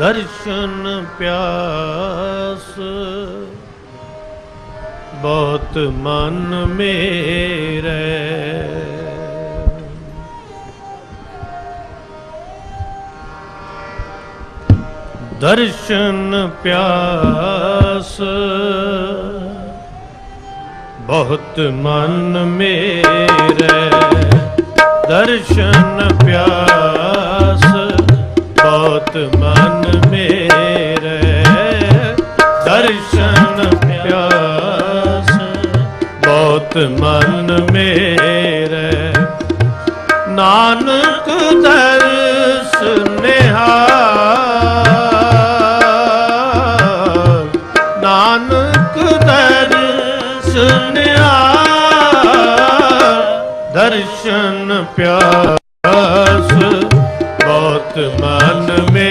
ਦਰਸ਼ਨ ਪਿਆਸ। ਬਹੁਤ ਮਨ ਮੇਰੇ। ਦਰਸ਼ਨ ਪਿਆਸ। ਬਹੁਤ ਮਨ ਮੇਰੇ। ਦਰਸ਼ਨ ਪਿਆਸ। ਮਨ ਮੇਰੇ ਨਾਨਕ ਦਰਸ ਨਿਹਾਲ। ਨਾਨਕ ਦਰਸ ਨਿਹਾਲ ਦਰਸ਼ਨ ਪਿਆਸ। ਬਹੁਤ ਮਨ ਮੇਰੇ